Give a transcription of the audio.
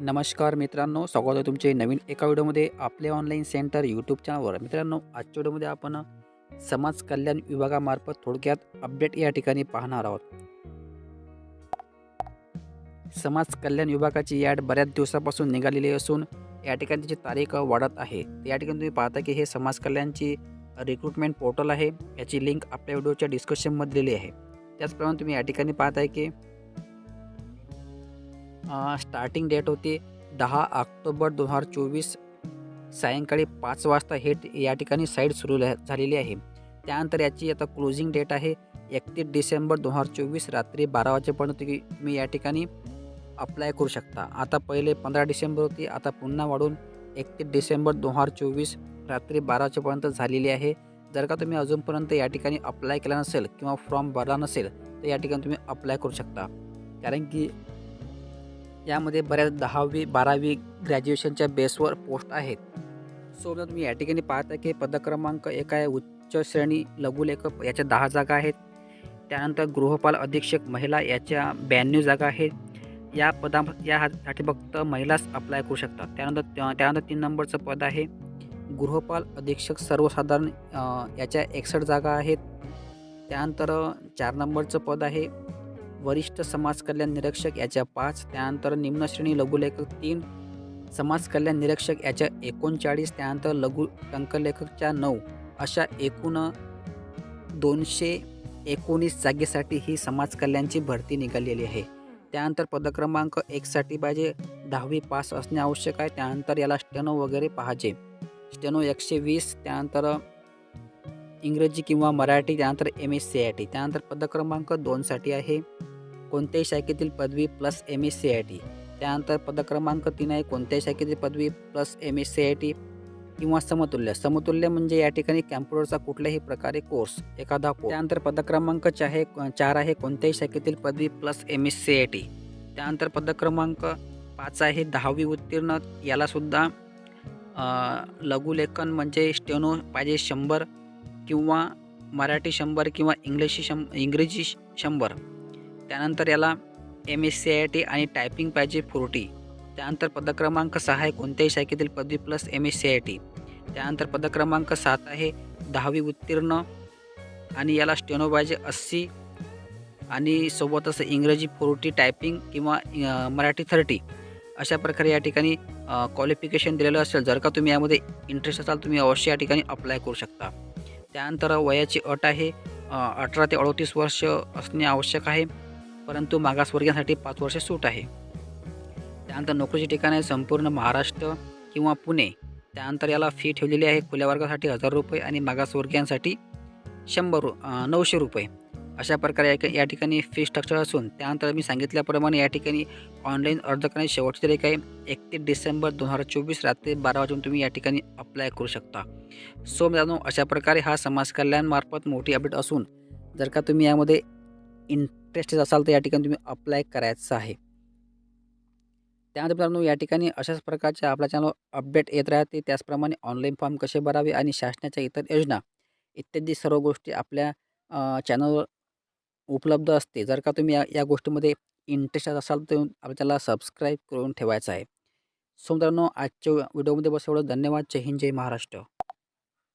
नमस्कार मित्रांनो स्वागत आहे तुमचे नवीन एका व्हिडिओमध्ये आपले ऑनलाईन सेंटर यूट्यूब चॅनलवर मित्रांनो आजच्या व्हिडिओमध्ये आपण समाज कल्याण विभागामार्फत थोडक्यात अपडेट या ठिकाणी पाहणार आहोत. समाज कल्याण विभागाची ॲड बऱ्याच दिवसापासून निघालेली असून या ठिकाणी त्याची तारीख वाढत आहे. या ठिकाणी तुम्ही पाहता की हे समाज कल्याणची रिक्रुटमेंट पोर्टल आहे. याची लिंक आपल्या व्हिडिओच्या डिस्क्रिप्शनमध्ये दिलेली आहे. त्याचप्रमाणे तुम्ही या ठिकाणी पाहताय की स्टार्टिंग डेट होती दहा ऑक्टोबर दोन हजार चोवीस. सायंकाळी पाच वाजता हे या ठिकाणी साईट सुरू ल- झालेली आहे. त्यानंतर याची आता क्लोजिंग डेट आहे एकतीस डिसेंबर दोन हजार चोवीस रात्री बारा वाजेपर्यंत तुम्ही तुम्ही या ठिकाणी अप्लाय करू शकता. आता पहिले पंधरा डिसेंबर होती आता पुन्हा वाढून एकतीस डिसेंबर दोन हजार चोवीस रात्री बारा वाजेपर्यंत झालेली आहे. जर का तुम्ही अजूनपर्यंत या ठिकाणी अप्लाय केला नसेल किंवा फॉर्म भरला नसेल तर या ठिकाणी तुम्ही अप्लाय करू शकता. कारण की यामध्ये बऱ्याच दहावी बारावी ग्रॅज्युएशनच्या बेसवर पोस्ट आहेत. सोबत तुम्ही या ठिकाणी पाहता की पदक्रमांक एक आहे उच्च श्रेणी लघुलेखक याच्या दहा जागा आहेत. त्यानंतर गृहपाल अधीक्षक महिला याच्या ब्याण्णव जागा आहेत. या पदा यासाठी फक्त महिलाच अप्लाय करू शकतात. त्यानंतर त्या- त्यानंतर तीन नंबरचं पद आहे. गृहपाल अधीक्षक सर्वसाधारण याच्या एकसष्ट जागा आहेत. त्यानंतर चार नंबरचं पद आहे. वरिष्ठ समाज कल्याण निरीक्षक याच्या पाच त्यानंतर निम्नश्रेणी लघुलेखक तीन समाज कल्याण निरीक्षक याच्या एकोणचाळीस त्यानंतर लघु टंकलेखकच्या नऊ अशा एकूण दोनशे एकोणीस जागेसाठी ही समाज कल्याणची भरती निघालेली आहे. त्यानंतर पदक्रमांक एकसाठी पाहिजे दहावी पास असणे आवश्यक आहे त्यानंतर याला स्टेनो वगैरे पाहिजे स्टेनो एकशे वीस त्यानंतर इंग्रजी किंवा मराठी त्यानंतर M S C I T त्यानंतर पदक्रमांक दोनसाठी आहे. कोणत्याही शाखेतील पदवी plus M S C I T त्यानंतर पदक्रमांक तीन आहे. कोणत्याही शाखेतील पदवी plus M S C I T किंवा समतुल्य. समतुल्य म्हणजे या ठिकाणी कॅम्प्युटरचा कुठल्याही प्रकारे कोर्स एखादा त्यानंतर पदक्रमांक आहे चार आहे. कोणत्याही शाखेतील पदवी plus M S C I T त्यानंतर पदक्रमांक पाच आहे. दहावी उत्तीर्ण यालासुद्धा लघुलेखन म्हणजे स्टेनो पाहिजे शंभर किंवा मराठी शंभर किंवा इंग्लिशी शं इंग्रजी शंभर. त्यानंतर याला M S C I T आणि टायपिंग पाहिजे फोर्टी. त्यानंतर पदक्रमांक सहा आहे कोणत्याही शाखेतील पदवी plus M S C I T त्यानंतर पदक्रमांक सात आहे दहावी उत्तीर्ण आणि याला स्टेनो पाहिजे अस्सी आणि सोबतच इंग्रजी फोर्टी टायपिंग किंवा मराठी थर्टी. अशा प्रकारे या ठिकाणी क्वालिफिकेशन दिलेलं असेल जर का तुम्ही यामध्ये इंटरेस्ट असाल तुम्ही अवश्य या ठिकाणी अप्लाय करू शकता. त्यानंतर वयाची अट आहे. अठरा ते अडतीस वर्ष असणे आवश्यक आहे. परंतु मागासवर्गीयांसाठी पाच वर्ष सूट आहे. त्यानंतर नोकरीचे ठिकाण आहे संपूर्ण महाराष्ट्र किंवा पुणे. त्यानंतर याला फी ठेवलेली आहे खुल्या वर्गासाठी हजार रुपये आणि मागासवर्गीयांसाठी शंभर रु नऊशे रुपये. अशा प्रकारे या- या ठिकाणी फी स्ट्रक्चर असून त्यानंतर मी सांगितल्याप्रमाणे या ठिकाणी ऑनलाईन अर्ज करण्याची शेवटची तारीख आहे. एकतीस डिसेंबर दोन हजार चोवीस रात्री बारा वाजून तुम्ही या ठिकाणी अप्लाय करू शकता. सो मित्रांनो अशा प्रकारे हा समाज कल्याणमार्फत मोठी अपडेट असून जर का तुम्ही यामध्ये इंटरेस्टेड असाल तर या ठिकाणी तुम्ही अप्लाय करायचं आहे. त्यानंतर मित्रांनो या ठिकाणी अशाच प्रकारच्या आपल्या चॅनल अपडेट येत राहते. त्याचप्रमाणे ऑनलाईन फॉर्म कसे भरावे आणि शासनाच्या इतर योजना इत्यादी सर्व गोष्टी आपल्या चॅनलवर उपलब्ध असते. जर का तुम्ही या या गोष्टीमध्ये इंटरेस्टेड असाल तर आपल्याला सबस्क्राईब करून ठेवायचं आहे. सो मित्रांनो आजच्या व्हिडिओमध्ये बस एवढं. धन्यवाद. जय हिंद. जय महाराष्ट्र.